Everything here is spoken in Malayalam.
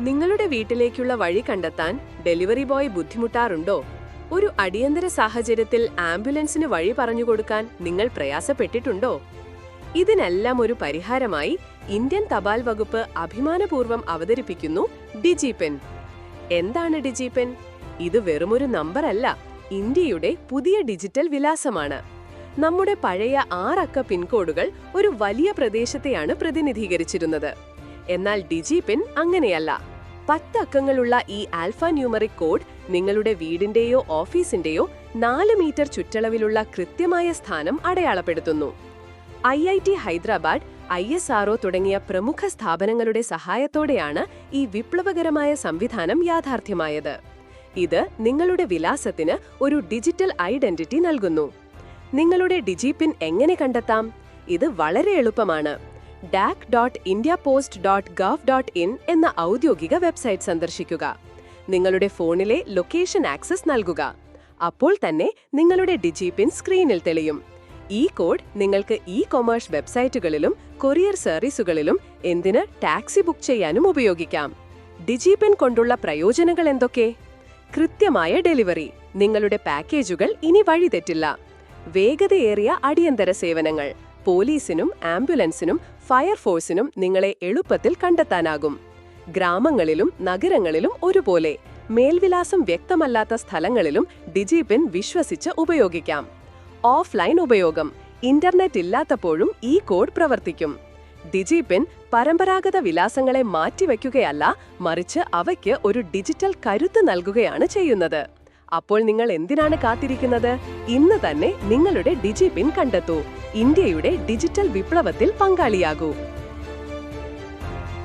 നിങ്ങളുടെ വീട്ടിലേക്കുള്ള വഴി കണ്ടെത്താൻ ഡെലിവറി ബോയ് ബുദ്ധിമുട്ടാറുണ്ടോ? ഒരു അടിയന്തര സാഹചര്യത്തിൽ ആംബുലൻസിന് വഴി പറഞ്ഞു കൊടുക്കാൻ നിങ്ങൾ പ്രയാസപ്പെട്ടിട്ടുണ്ടോ? ഇതിനെല്ലാം ഒരു പരിഹാരമായി ഇന്ത്യൻ തപാൽ വകുപ്പ് അഭിമാനപൂർവം അവതരിപ്പിക്കുന്നു ഡിജിപെൻ. എന്താണ് ഡിജിപെൻ? ഇത് വെറുമൊരു നമ്പറല്ല ഇന്ത്യയുടെ പുതിയ ഡിജിറ്റൽ വിലാസമാണ്. നമ്മുടെ പഴയ ആറക്ക പിൻകോഡുകൾ ഒരു വലിയ പ്രദേശത്തെയാണ് പ്രതിനിധീകരിച്ചിരുന്നത്. എന്നാൽ ഡിജിപിൻ അങ്ങനെയല്ല. പത്ത് അക്കങ്ങളുള്ള ഈ ആൽഫ ന്യൂമറിക് കോഡ് നിങ്ങളുടെ വീടിന്റെയോ ഓഫീസിന്റെയോ നാല് മീറ്റർ ചുറ്റളവിലുള്ള കൃത്യമായ സ്ഥാനം അടയാളപ്പെടുത്തുന്നു. I I T Hyderabad I S R O തുടങ്ങിയ പ്രമുഖ സ്ഥാപനങ്ങളുടെ സഹായത്തോടെയാണ് ഈ വിപ്ലവകരമായ സംവിധാനം യാഥാർത്ഥ്യമായത്. ഇത് നിങ്ങളുടെ വിലാസത്തിന് ഒരു ഡിജിറ്റൽ ഐഡന്റിറ്റി നൽകുന്നു. നിങ്ങളുടെ ഡിജിപിൻ എങ്ങനെ കണ്ടെത്താം? ഇത് വളരെ എളുപ്പമാണ്. Dak dot India post dot gov dot in എന്ന ഔദ്യോഗിക വെബ്സൈറ്റ് സന്ദർശിക്കുക. നിങ്ങളുടെ ഫോണിലെ ലൊക്കേഷൻ ആക്സസ് നൽകുക. അപ്പോൾ തന്നെ നിങ്ങളുടെ ഡിജിപിൻ സ്ക്രീനിൽ തെളിയും. ഈ കോഡ് നിങ്ങൾക്ക് ഇ കൊമേഴ്സ് വെബ്സൈറ്റുകളിലും കൊറിയർ സർവീസുകളിലും എന്തിന് ടാക്സി ബുക്ക് ചെയ്യാനും ഉപയോഗിക്കാം. ഡിജിപിൻ കൊണ്ടുള്ള പ്രയോജനങ്ങൾ എന്തൊക്കെ? കൃത്യമായ ഡെലിവറി. നിങ്ങളുടെ പാക്കേജുകൾ ഇനി വഴിതെറ്റില്ല വേഗതയേറിയ അടിയന്തര സേവനങ്ങൾ. പോലീസിനും ആംബുലൻസിനും ഫയർഫോഴ്സിനും നിങ്ങളെ എളുപ്പത്തിൽ കണ്ടെത്താനാകും. ഗ്രാമങ്ങളിലും നഗരങ്ങളിലും ഒരുപോലെ. മേൽവിലാസം വ്യക്തമല്ലാത്ത സ്ഥലങ്ങളിലും ഡിജിപിൻ വിശ്വസിച്ച് ഉപയോഗിക്കാം. ഓഫ്ലൈൻ ഉപയോഗം. ഇന്റർനെറ്റ് ഇല്ലാത്തപ്പോഴും ഈ കോഡ് പ്രവർത്തിക്കും. ഡിജിപിൻ പരമ്പരാഗത വിലാസങ്ങളെ മാറ്റിവെക്കുകയല്ല മറിച്ച് അവയ്ക്ക് ഒരു ഡിജിറ്റൽ കരുത്ത് നൽകുകയാണ് ചെയ്യുന്നത്. അപ്പോൾ നിങ്ങൾ എന്തിനാണ് കാത്തിരിക്കുന്നത്? ഇന്ന് തന്നെ നിങ്ങളുടെ ഡിജി പിൻ കണ്ടെത്തൂ. ഇന്ത്യയുടെ ഡിജിറ്റൽ വിപ്ലവത്തിൽ പങ്കാളിയാകൂ.